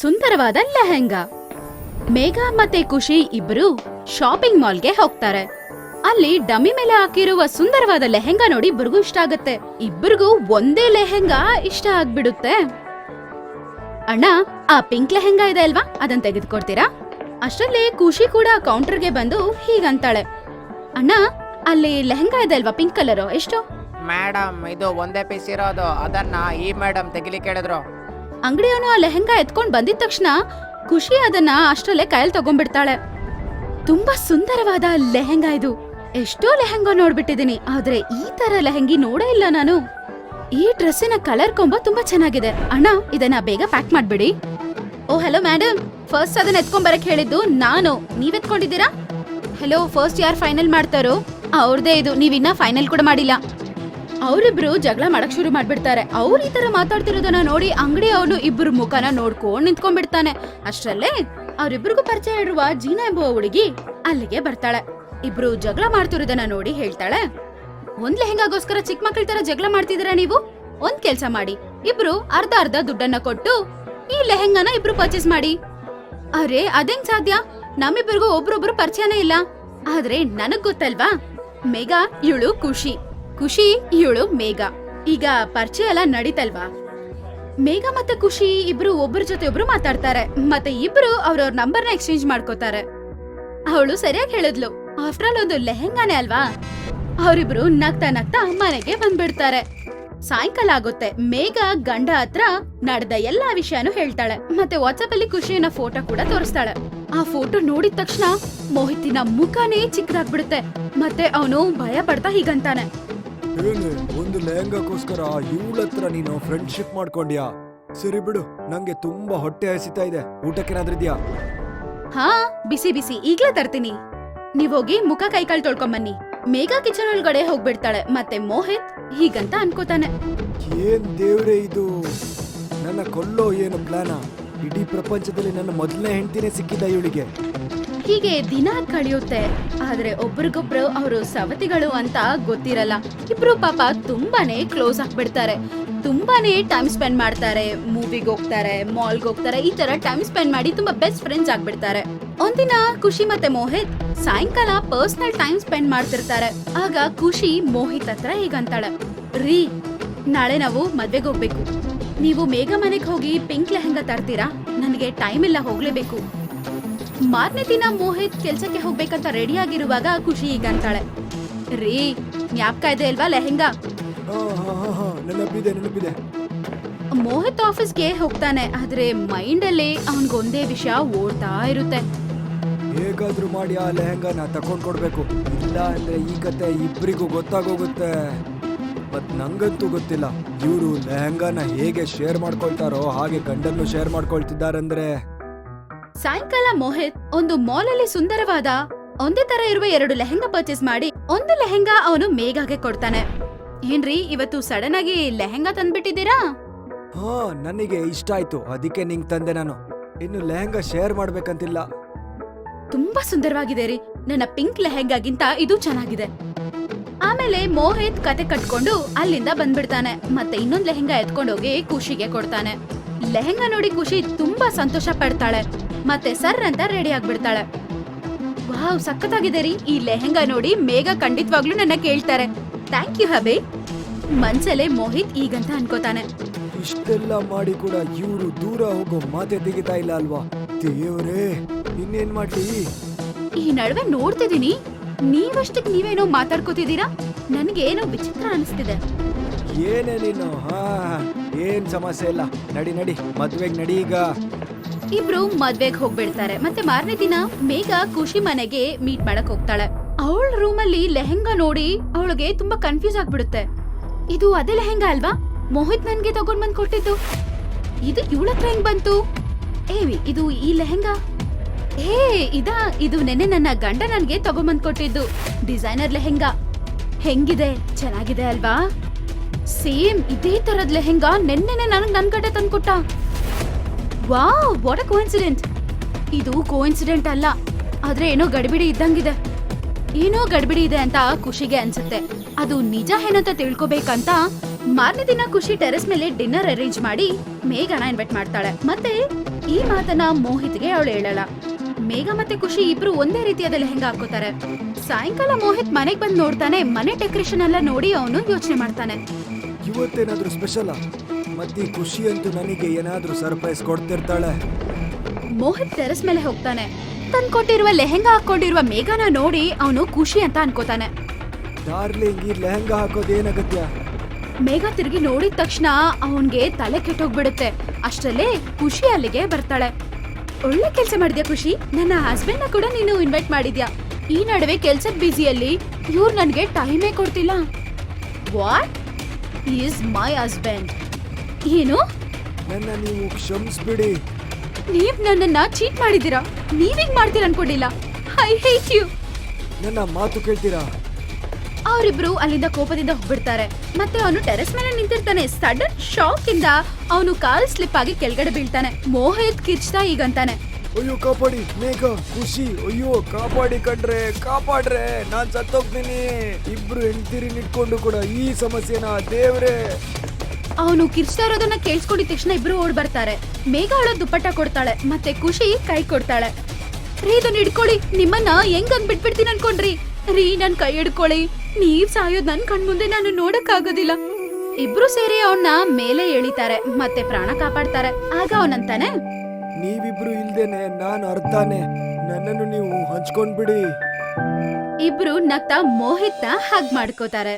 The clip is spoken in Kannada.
ಸುಂದರವಾದ ಲೆಹೆಂಗಾ. ಮೇಘ ಮತ್ತೆ ಖುಷಿ ಇಬ್ರು ಶಾಪಿಂಗ್ ಮಾಲ್ಗೆ ಹೋಗ್ತಾರೆ. ಅಲ್ಲಿ ಡಮ್ಮಿ ಮೇಲೆ ಹಾಕಿರುವ ಸುಂದರವಾದ ಲೆಹೆಂಗಾ ನೋಡಿ ಇಬ್ಬರಿಗೂ ಇಷ್ಟ ಆಗುತ್ತೆ. ಇಬ್ಬರಿಗೂ ಒಂದೇ ಲೆಹೆಂಗಾ ಇಷ್ಟ ಆಗ್ಬಿಡುತ್ತೆ. ಅಣ್ಣ, ಆ ಪಿಂಕ್ ಲೆಹೆಂಗಾ ಇದೆ ಅಲ್ವಾ? ಅದನ್ನ ತೆಗೆದುಕೊಡ್ತೀರಾ? ಅಷ್ಟರಲ್ಲಿ ಖುಷಿ ಕೂಡ ಕೌಂಟರ್ಗೆ ಬಂದು ಹೀಗಂತಾಳೆ. ಅಣ್ಣ, ಅಲ್ಲಿ ಲೆಹೆಂಗಾ ಇದೆ ಅಲ್ವಾ ಪಿಂಕ್ ಕಲರ್ ಎಷ್ಟು? ಮೇಡಮ್ ಇದು ಒಂದೇ ಪೀಸ್ ಇರೋದು. ಅದನ್ನ ಈ ಮೇಡಮ್ ತೆಗಿಲಿಕ್ಕೆ ಹೇಳಿದ್ರು. ಅಂಗಡಿಯವನು ಆ ಲೆಹೆಂಗಾ ಎತ್ಕೊಂಡ್ ಬಂದಿದ ತಕ್ಷಣ ಖುಷಿ ಅದನ್ನ ಅಷ್ಟರಲ್ಲೇ ಕೈಯಲ್ಲಿ ತಗೊಂಡ್ಬಿಡ್ತಾಳೆ. ತುಂಬಾ ಸುಂದರವಾದ ಲೆಹೆಂಗಾ ಇದು. ಎಷ್ಟೋ ಲೆಹೆಂಗಾ ನೋಡ್ಬಿಟ್ಟಿದೀನಿ ಆದ್ರೆ ಈ ತರ ಲೆಹೆಂಗಿ ನೋಡೇ ಇಲ್ಲ ನಾನು. ಈ ಡ್ರೆಸ್ಸಿನ ಕಲರ್ ಕೊಂಬ ತುಂಬಾ ಚೆನ್ನಾಗಿದೆ. ಅಣ್ಣ, ಇದನ್ನ ಬೇಗ ಪ್ಯಾಕ್ ಮಾಡ್ಬಿಡಿ. ಓ, ಹಲೋ ಮೇಡಮ್ ಫಸ್ಟ್ ಅದನ್ನ ಎತ್ಕೊಂಡ್ ಬರಕ್ ಹೇಳಿದ್ದು ನಾನು. ನೀವ್ ಎತ್ಕೊಂಡಿದ್ದೀರಾ? ಹಲೋ, ಫಸ್ಟ್ ಯಾರು ಫೈನಲ್ ಮಾಡ್ತಾರೋ? ಅವ್ರದೇ ಇದು. ನೀವಿನ್ನ ಫೈನಲ್ ಕೂಡ ಮಾಡಿಲ್ಲ. ಅವರಿಬ್ರು ಜಗಳ ಮಾಡಕ್ ಶುರು ಮಾಡ್ಬಿಡ್ತಾರೆ. ಅವ್ರು ಈ ತರ ಮಾತಾಡ್ತಿರೋದನ್ನ ನೋಡಿ ಅಂಗಡಿ ಅವನು ಇಬ್ಬರು ಮುಖನ ನೋಡ್ಕೊಂಡ್ ನಿಂತ್ಕೊಂಡ್ಬಿಡ್ತಾನೆ. ಅಷ್ಟರಲ್ಲೇ ಅವರಿಬ್ರಿಗೂ ಪರಿಚಯ ಇರುವ ಜೀನಾ ಎಂಬುವ ಹುಡುಗಿ ಅಲ್ಲಿಗೆ ಬರ್ತಾಳೆ. ಇಬ್ರು ಜಗಳ ಮಾಡ್ತಿರೋದನ್ನ ನೋಡಿ ಹೇಳ್ತಾಳೆ ಒಂದ್ ಲೆಹೆಂಗಾಗೋಸ್ಕರ ಚಿಕ್ಕ ಮಕ್ಳ ತರ ಜಗಳ ಮಾಡ್ತಿದೀರಾ ನೀವು? ಒಂದ್ ಕೆಲ್ಸ ಮಾಡಿ. ಇಬ್ರು ಅರ್ಧ ಅರ್ಧ ದುಡ್ಡನ್ನ ಕೊಟ್ಟು ಈ ಲೆಹೆಂಗಾನ ಇಬ್ರು ಪರ್ಚೇಸ್ ಮಾಡಿ. ಅರೆ, ಅದೇಂಗ್ ಸಾಧ್ಯ? ನಮ್ಮಿಬ್ಬರಿಗೂ ಒಬ್ರೊಬ್ರು ಪರಿಚಯನೇ ಇಲ್ಲ. ಆದ್ರೆ ನನಗ್ ಗೊತ್ತಲ್ವಾ? ಮೇಘ ಇವಳು ಖುಷಿ. ಖುಷಿ, ಇವಳು ಮೇಘ. ಈಗ ಪರಿಚಯ ಎಲ್ಲ ನಡೀತಲ್ವಾ? ಮೇಘ ಮತ್ತೆ ಖುಷಿ ಇಬ್ರು ಒಬ್ಬರ ಜೊತೆ ಒಬ್ರು ಮಾತಾಡ್ತಾರೆ. ಮತ್ತೆ ಇಬ್ರು ಅವ್ರವ್ರ ನಂಬರ್ನ ಎಕ್ಸ್ಚೇಂಜ್ ಮಾಡ್ಕೋತಾರೆ. ಅವಳು ಸರಿಯಾಗಿ ಹೇಳಿದ್ಲು. ಆಫ್ಟರ್ ಆಲ್ ಒಂದು ಲೆಹೆಂಗಾನೆ ಅಲ್ವಾ? ಅವರಿಬ್ರು ನಗ್ತಾ ನಗ್ತಾ ಮನೆಗೆ ಬಂದ್ಬಿಡ್ತಾರೆ. ಸಾಯಂಕಾಲ ಆಗುತ್ತೆ. ಮೇಘ ಗಂಡ ಹತ್ರ ನಡೆದ ಎಲ್ಲಾ ವಿಷಯನೂ ಹೇಳ್ತಾಳೆ. ಮತ್ತೆ ವಾಟ್ಸ್ಆಪ್ ಅಲ್ಲಿ ಖುಷಿಯನ್ನ ಫೋಟೋ ಕೂಡ ತೋರಿಸ್ತಾಳೆ. ಆ ಫೋಟೋ ನೋಡಿದ ತಕ್ಷಣ ಮೋಹಿತಿನ ಮುಖನೇ ಚಿಕ್ಕದಾಗ್ಬಿಡುತ್ತೆ. ಮತ್ತೆ ಅವನು ಭಯ ಪಡ್ತಾ ಹೀಗಂತಾನೆ. ಏನೇ ಒಂದು ಲೆಹಂಗಾಕ್ಕೋಸ್ಕರ ಇವಳ ಹತ್ರ ನೀನು ಫ್ರೆಂಡ್ಶಿಪ್ ಮಾಡ್ಕೊಂಡ್ಯಾ? ಸರಿ ಬಿಡು ನಂಗೆ ತುಂಬಾ ಹೊಟ್ಟೆ ಹಸಿತಾ ಇದೆ. ಊಟಕ್ಕೇನಾದ್ರಿದ್ಯಾ ಹಾ ಬಿಸಿ ಬಿಸಿ. ಈಗ್ಲೇ ತರ್ತೀನಿ. ನೀವೋಗಿ ಮುಖ ಕೈಕಾಲ್ ತೊಳ್ಕೊಂಬನ್ನಿ ಮೇಘಾ ಕಿಚನ್ ಒಳಗಡೆ ಹೋಗ್ಬಿಡ್ತಾಳೆ ಮತ್ತೆ ಮೋಹಿತ್ ಹೀಗಂತ ಅನ್ಕೋತಾನೆ. ಏನ್ ದೇವ್ರೆ ಇದು? ನನ್ನ ಕೊಲ್ಲೋ ಏನು ಪ್ಲಾನ ಇಡೀ ಪ್ರಪಂಚದಲ್ಲಿ ನನ್ನ ಮೊದಲನೇ ಹೆಂಡತಿನೇ ಸಿಕ್ಕಿದ್ದ ಇವಳಿಗೆ. ಹೀಗೆ ದಿನ ಕಳೆಯುತ್ತೆ. ಆದ್ರೆ ಒಬ್ರಿಗೊಬ್ರು ಅವರು ಸವತಿಗಳು ಅಂತ ಗೊತ್ತಿರಲ್ಲ. ಇಬ್ರು ಪಾಪ ತುಂಬಾನೇ ಕ್ಲೋಸ್ ಆಗ್ಬಿಡ್ತಾರೆ. ತುಂಬಾನೇ ಟೈಮ್ ಸ್ಪೆಂಡ್ ಮಾಡ್ತಾರೆ. ಮೂವಿಗೆ ಹೋಗ್ತಾರೆ, ಮಾಲ್ಗೆ ಹೋಗ್ತಾರೆ, ಈ ತರ ಟೈಮ್ ಸ್ಪೆಂಡ್ ಮಾಡಿ ತುಂಬಾ ಬೆಸ್ಟ್ ಫ್ರೆಂಡ್ಸ್ ಆಗ್ಬಿಡ್ತಾರೆ. ಒಂದಿನ ಖುಷಿ ಮತ್ತೆ ಮೋಹಿತ್ ಸಾಯಂಕಾಲ ಪರ್ಸನಲ್ ಟೈಮ್ ಸ್ಪೆಂಡ್ ಮಾಡ್ತಿರ್ತಾರೆ. ಆಗ ಖುಷಿ ಮೋಹಿತ್ ಹತ್ರ ಹೀಗಂತಾಳೆ, ರೀ, ನಾಳೆ ನಾವು ಮದ್ವೆಗೆ ಹೋಗ್ಬೇಕು. ನೀವು ಮೇಘ ಮನೆಗೆ ಹೋಗಿ ಪಿಂಕ್ ಲೆಹಂಗಾ ತರ್ತೀರಾ? ನನಗೆ ಟೈಮ್ ಇಲ್ಲ ಹೋಗ್ಲೇಬೇಕು. ಮಾರನೇ ದಿನ ಮೋಹಿತ್ ಕೆಲ್ಸಕ್ಕೆ ಹೋಗ್ಬೇಕಂತ ರೆಡಿ ಆಗಿರುವಾಗ ಖುಷಿ ಈಗಂತಾಳೆ ರೀ ಜ್ಞಾಪಕ ಇದೆ ಅಲ್ವಾ ಲೆಹೆಂಗಾ? ನೆನಪಿದೆ ನೆನಪಿದೆ. ಮೋಹಿತ್ ಆಫೀಸ್ಗೆ ಹೋಗ್ತಾನೆ ಆದ್ರೆ ಮೈಂಡ್ ಅಲ್ಲಿ ಅವನ್ಗೊಂದೇ ವಿಷಯ ಓಡ್ತಾ ಇರುತ್ತೆ. ಹೇಗಾದ್ರೂ ಮಾಡಿ ಆ ಲೆಹಂಗಾನ ತಕೊಂಡ್ ಕೊಡ್ಬೇಕು. ಇಲ್ಲ ಅಂದ್ರೆ ಈ ಕತೆ ಇಬ್ರಿಗೂ ಗೊತ್ತಾಗೋಗುತ್ತೆ. ಮತ್ ನಂಗಂತೂ ಗೊತ್ತಿಲ್ಲ ಇವರು ಲೆಹಂಗಾನ ಹೇಗೆ ಶೇರ್ ಮಾಡ್ಕೊಳ್ತಾರೋ ಹಾಗೆ ಗಂಡನ್ನು ಶೇರ್ ಮಾಡ್ಕೊಳ್ತಿದ್ದಾರಂದ್ರೆ. ಸಾಯಂಕಾಲ ಮೋಹಿತ್ ಒಂದು ಮಾಲ್ ಅಲ್ಲಿ ಸುಂದರವಾದ ಒಂದೇ ತರ ಇರುವ ಎರಡು ಲೆಹೆಂಗಾ ಪರ್ಚೇಸ್ ಮಾಡಿ ಒಂದು ಲೆಹೆಂಗಾ ಅವನು ಮೇಘಾಗೆ ಕೊಡ್ತಾನೆ. ಏನ್ರಿ ಇವತ್ತು ಸಡನ್ ಆಗಿ ಲೆಹೆಂಗಾ ತಂದ್ಬಿಟ್ಟಿದ್ದೀರಾ? ಹಾ ನನಗೆ ಇಷ್ಟ ಆಯ್ತು. ಅದಕ್ಕೆ ನಿಂಗ್ ತಂದೆ ನಾನು. ಇನ್ನು ಲೆಹೆಂಗಾ ಶೇರ್ ಮಾಡ್ಬೇಕಂತಿಲ್ಲ. ತುಂಬಾ ಸುಂದರವಾಗಿದೆ ರೀ. ನನ್ನ ಪಿಂಕ್ ಲೆಹೆಂಗಾಗಿಂತ ಇದು ಚೆನ್ನಾಗಿದೆ. ಆಮೇಲೆ ಮೋಹಿತ್ ಕತೆ ಕಟ್ಕೊಂಡು ಅಲ್ಲಿಂದ ಬಂದ್ಬಿಡ್ತಾನೆ. ಮತ್ತೆ ಇನ್ನೊಂದ್ ಲೆಹೆಂಗಾ ಎತ್ಕೊಂಡೋಗಿ ಖುಷಿಗೆ ಕೊಡ್ತಾನೆ. ಲೆಹೆಂಗಾ ನೋಡಿ ಖುಷಿ ತುಂಬಾ ಸಂತೋಷ ಪಡ್ತಾಳೆ. ಮತ್ತೆ ಸರ್ ಅಂತ ರೆಡಿ ಆಗ್ಬಿಡ್ತಾಳೆ. ವಾವ್ ಸಖತ್ತಾಗಿದೆ ರೀ. ಈ ಲೆಹೆಂಗಾ ನೋಡಿ ಮೇಘ ಖಂಡಿತವಾಗ್ಲೂ ನನ್ನ ಕೇಳ್ತಾರೆ. ಥ್ಯಾಂಕ್ ಯು ಹಬೆ. ಮನ್ಸಲ್ಲೇ ಮೋಹಿತ್ ಈಗಂತ ಅನ್ಕೋತಾನೆ. ಇಷ್ಟೆಲ್ಲ ಮಾಡಿ ಕೂಡ ಇವರು ದೂರ ಹೋಗೋ ಮಾತೆ ತೆಗಿತಾ ಇಲ್ಲ ಅಲ್ವಾ? ದೇವರೇ ಇನ್ನೇನ್ ಮಾಡ್ಲಿ ಈ ನಡುವೆ ನೋಡ್ತಿದೀನಿ ನೀವಷ್ಟಕ್ ನೀವೇನೋ ಮಾತಾಡ್ಕೋತಿದ್ದೀರಾ? ನನ್ಗೆ ಏನೋ ವಿಚಿತ್ರ ಅನಿಸ್ತಿದೆ. ಏನೇ ನೀನು? ಹಾ ಏನ್ ಸಮಸ್ಯೆ ಇಲ್ಲ. ನಡಿ ನಡಿ. ಮದ್ವೆಗ್ ನಡಿ ಈಗ. ಇಬ್ರು ಮದ್ವೆಗ್ ಹೋಗ್ಬಿಡ್ತಾರೆ. ಮತ್ತೆ ಮಾರನೇ ದಿನ ಮೇಘ ಖುಷಿ ಮನೆಗೆ ಮೀಟ್ ಮಾಡಕ್ ಹೋಗ್ತಾಳೆ. ಅವಳ ರೂಮ್ ಅಲ್ಲಿ ಲೆಹೆಂಗಾ ನೋಡಿ ಅವಳಿಗೆ ತುಂಬಾ ಕನ್ಫ್ಯೂಸ್ ಆಗ್ಬಿಡುತ್ತೆ. ಇದು ಅದೇ ಲೆಹೆಂಗಾ ಅಲ್ವಾ? ಮೋಹಿತ್ ನನ್ಗೆ ತಗೊಂಡ್ ಬಂದ್ ಕೊಟ್ಟಿದ್ದು. ಇದು ಇವಳ ಹತ್ರ ಹೆಂಗ್ ಬಂತು? ಏವಿ, ಇದು ಈ ಲೆಹೆಂಗಾ? ಏ, ಇದಾ, ಇದು ನೆನ್ನೆ ನನ್ನ ಗಂಡ ನನ್ಗೆ ತಗೊಂಬಂದ್ ಕೊಟ್ಟಿದ್ದು. ಡಿಸೈನರ್ ಲೆಹೆಂಗಾ. ಹೆಂಗಿದೆ? ಚೆನ್ನಾಗಿದೆ ಅಲ್ವಾ? ಸೇಮ್ ಇದೇ ತರದ್ ಲೆಹೆಂಗಾ ನೆನ್ನೆನೆ ನನಗ್ ನನ್ ಗಂಡ ತಂದ್ಕೊಟ್ಟ. ವಾವ್ ವಾಟ್ ಅ ಕೋಇನ್ಸಿಡೆಂಟ್ ಇದು ಕೋಇನ್ಸಿಡೆಂಟ್ ಅಲ್ಲ, ಆದ್ರೆ ಏನೋ ಗಡಿಬಿಡಿ ಇದ್ದಂಗಿದೆ. ಏನೋ ಗಡಿಬಿಡಿ ಇದೆ ಅಂತ ಖುಷಿಗೆ ಅನ್ಸುತ್ತೆ. ಅದು ನಿಜ ಏನಂತ ತಿಳ್ಕೊಬೇಕಂತ ಮಾರನೇ ದಿನ ಖುಷಿ ಟೆರೆಸ್ ಮೇಲೆ ಡಿನ್ನರ್ ಅರೇಂಜ್ ಮಾಡಿ ಮೇಘನ ಇನ್ವೈಟ್ ಮಾಡ್ತಾಳೆ. ಮತ್ತೆ ಈ ಮಾತನ್ನ ಮೋಹಿತ್ಗೆ ಅವಳು ಹೇಳಲ್ಲ. ಮೇಘ ಮತ್ತೆ ಖುಷಿ ಇಬ್ರು ಒಂದೇ ರೀತಿಯಾದಲ್ಲಿ ಹೆಂಗ ಹಾಕೋತಾರೆ ಸಾಯಂಕಾಲ ಮೋಹಿತ್ ಮನೆಗ್ ಬಂದ್ ನೋಡ್ತಾನೆ, ಮನೆ ಡೆಕೋರೇಷನ್ ಎಲ್ಲ ನೋಡಿ ಅವನು ಯೋಚನೆ ಮಾಡ್ತಾನೆ. ಇವತ್ತೇನಾದ್ರೂ ಸ್ಪೆಷಲಾ ಈ ಖುಷಿ ಅಂತೂ ನನಗೆ ಏನಾದ್ರೂ ಸರ್ಪ್ರೈಸ್ ಕೊಡ್ತಿರ್ತಾಳೆ. ಮೋಹಿತ್ ಟೆರೆಸ್ ಮೇಲೆ ಹೋಗ್ತಾನೆ. ತನ್ ಕೊಟ್ಟಿರುವ ಲೆಹೆಂಗಾ ಹಾಕೊಂಡಿರುವ ಮೇಘನ ನೋಡಿ ಅವನು ಖುಷಿ ಅಂತ ಅನ್ಕೋತಾನೆ. ಡಾರ್ಲಿಂಗ್ ಈ ಲೆಹಂಗಾ ಹಾಕೋದು ಏನಾಗತ್ಯ? ಮೇಘ ತಿರುಗಿ ನೋಡಿದ ತಕ್ಷಣ ಅವನ್ಗೆ ತಲೆ ಕೆಟ್ಟೋಗ್ಬಿಡುತ್ತೆ. ಅಷ್ಟರಲ್ಲೇ ಖುಷಿ ಅಲ್ಲಿಗೆ ಬರ್ತಾಳೆ. ಒಳ್ಳೆ ಕೆಲಸ ಮಾಡಿದ್ಯಾ ಖುಷಿ? ನನ್ನ ಹಸ್ಬೆಂಡ್ ಕೂಡ ನೀನು ಇನ್ವೈಟ್ ಮಾಡಿದ್ಯಾ? ಈ ನಡುವೆ ಕೆಲ್ಸದ ಬ್ಯುಸಿಯಲ್ಲಿ ಇವ್ರು ನನಗೆ ಟೈಮೇ ಕೊಡ್ತಿಲ್ಲ. ವಾಟ್ ಈಸ್ ಮೈ ಹಸ್ಬೆಂಡ್ ಏನು? ನನ್ನ ನೀವು ಕ್ಷಮಿಸ್ಬಿಡಿ. ನೀವ್ ನನ್ನನ್ನ ಚೀಟ್ ಮಾಡಿದೀರಾ ನೀವೀಗ ಮಾಡ್ತೀರ ಅನ್ಕೊಂಡಿಲ್ಲ? ಐ ಹೇಟ್ ಯು ನನ್ನ ಮಾತು ಕೇಳ್ತೀರಾ? ಅವರಿಬ್ರು ಅಲ್ಲಿಂದ ಕೋಪದಿಂದ ಹೋಗ್ಬಿಡ್ತಾರೆ. ಮತ್ತೆ ಅವನು ಟೆರೆಸ್ ಮೇಲೆ ನಿಂತಿರ್ತಾನೆ. ಸಡನ್ ಶಾಕ್ ಇಂದ ಅವನು ಕಾಲ್ ಸ್ಲಿಪ್ ಆಗಿ ಕೆಳಗಡೆ ಬೀಳ್ತಾನೆ. ಮೋಹಿತ್ ಕಿರ್ಚ್ತಾ ಈಗಂತಾನೆ. ಅಯ್ಯೋ ಕಾಪಾಡಿ. ಮೇಘ ಖುಷಿ. ಅಯ್ಯೋ ಕಾಪಾಡಿ ಕಣ್ರೆ ಕಾಪಾಡ್ರೆ. ನಾನ್ ಸತ್ತೋಗ್ತೀನಿ. ಇಬ್ರು ಹೆಂಡ್ತಿರಿ ನಿಟ್ಕೊಂಡು ಕೂಡ ಈ ಸಮಸ್ಯೆನ ದೇವ್ರೆ. ಅವನು ಕಿರ್ಚ್ತಾ ಇರೋದನ್ನ ಕೇಳಿಸ್ಕೊಂಡಿದ ತಕ್ಷಣ ಇಬ್ರು ಓಡ್ ಬರ್ತಾರೆ. ಮೇಘ ಅವಳ ದುಪ್ಪಟ್ಟ ಕೊಡ್ತಾಳೆ ಮತ್ತೆ ಖುಷಿ ಕೈ ಕೊಡ್ತಾಳೆ. ರೀ ಇದನ್ನ ಹಿಡ್ಕೊಳ್ಳಿ ನಿಮ್ಮನ್ನ ಹೆಂಗ್ ಹಂಗ್ ಬಿಟ್ಬಿಡ್ತೀನಿ ಅನ್ಕೊಂಡ್ರಿ. ರೀ ನನ್ ಕೈ ಹಿಡ್ಕೊಳ್ಳಿ. ನೀವ್ ಸಾಯೋದ್ ನನ್ ಕಣ್ಮುಂದೆ ನಾನು ನೋಡಕ್ ಆಗೋದಿಲ್ಲ ಇಬ್ರು ಸೇರಿ ಅವನ್ನ ಮೇಲೆ ಎಳಿತಾರೆ ಮತ್ತೆ ಪ್ರಾಣ ಕಾಪಾಡ್ತಾರೆ. ಆಗ ಅವನಂತಾನೆ? ನೀವಿಬ್ರು ಇಲ್ದೇನೆ ನಾನು ಅರ್ಥಾನೆ ನನ್ನನ್ನು ನೀವು ಹಂಚ್ಕೊಂಡ್ಬಿಡಿ. ಇಬ್ರು ನಗ್ತಾ ಮೋಹಿತ್ನ ಹಗ್ ಮಾಡ್ಕೋತಾರೆ.